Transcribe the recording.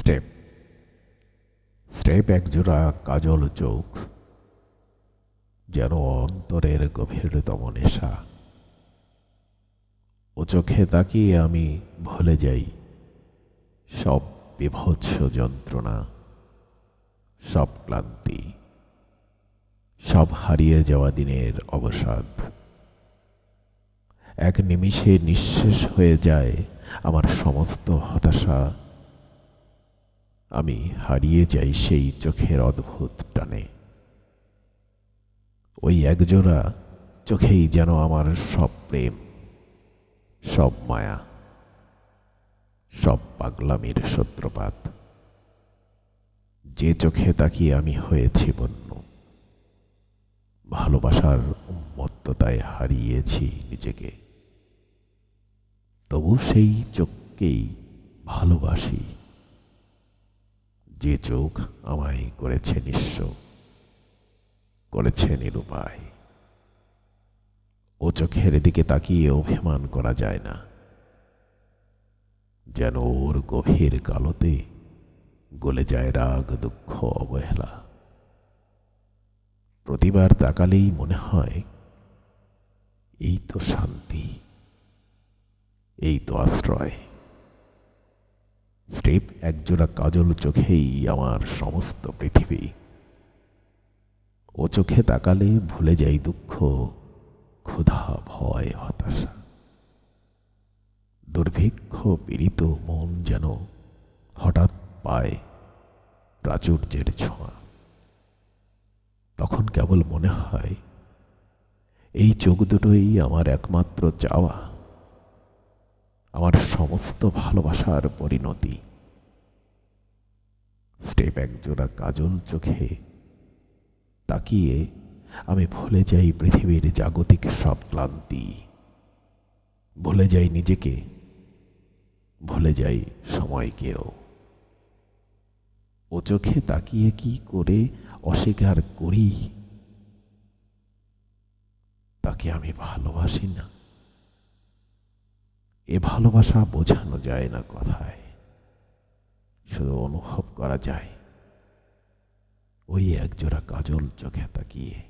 Step step একজোড়া কাজল চোখ যেন অন্তরের গভীরতম নেশা ও চোখে তাকিয়ে আমি ভুলে যাই। সব বিভৎস যন্ত্রণা, সব ক্লান্তি, সব হারিয়ে যাওয়া দিনের অবসাদ। এক নিমিষে নিঃশেষ হয়ে যায় আমার সমস্ত হতাশা। আমি হারিয়ে যাই সেই চোখের অদ্ভুত টানে। ওই একজোড়া চোখেই যেন আমার সব প্রেম, সব মায়া, সব পাগলামির সূত্রপাত। যে চোখে তাকিয়ে আমি হয়েছি বন্য, ভালোবাসার উন্মত্ততায় হারিয়েছি নিজেকে। তবু সেই চোখকেই ভালোবাসি। যে চোখ আমায় করেছে নিঃস্ব, করেছে নিরুপায়। ও চোখের দিকে তাকিয়ে অভিমান করা যায় না। যেন ওর গভীর কালোতে গলে যায় রাগ, দুঃখ, অবহেলা। প্রতিবার তাকালেই মনে হয়, এই তো শান্তি, এই তো আশ্রয়। স্টেপ একজোড়া কাজল চোখেই আমার সমস্ত পৃথিবী। ও চোখে তাকালে ভুলে যাই দুঃখ, ক্ষুধা, ভয়, হতাশা। দুর্ভিক্ষ, পীড়িত মন যেন হঠাৎ পায় প্রাচুর্যের ছোঁয়া। তখন কেবল মনে হয়, এই চোখ দুটোই আমার একমাত্র চাওয়া। সমস্ত ভালোবাসার পরিণতি। স্টেপ একজোড়া কাজল চোখে তাকিয়ে আমি ভুলে যাই পৃথিবীর জাগতিক সব ক্লান্তি। ভুলে যাই নিজেকে, ভুলে যাই সময়কেও। ও চোখে তাকিয়ে কি করে অস্বীকার করি? তাকে আমি ভালোবাসি না। এ ভালোবাসা বোঝানো যায় না কথায়। শুধু অনুভব করা যায়। ওই একজোড়া কাজল চোখে তাকিয়ে।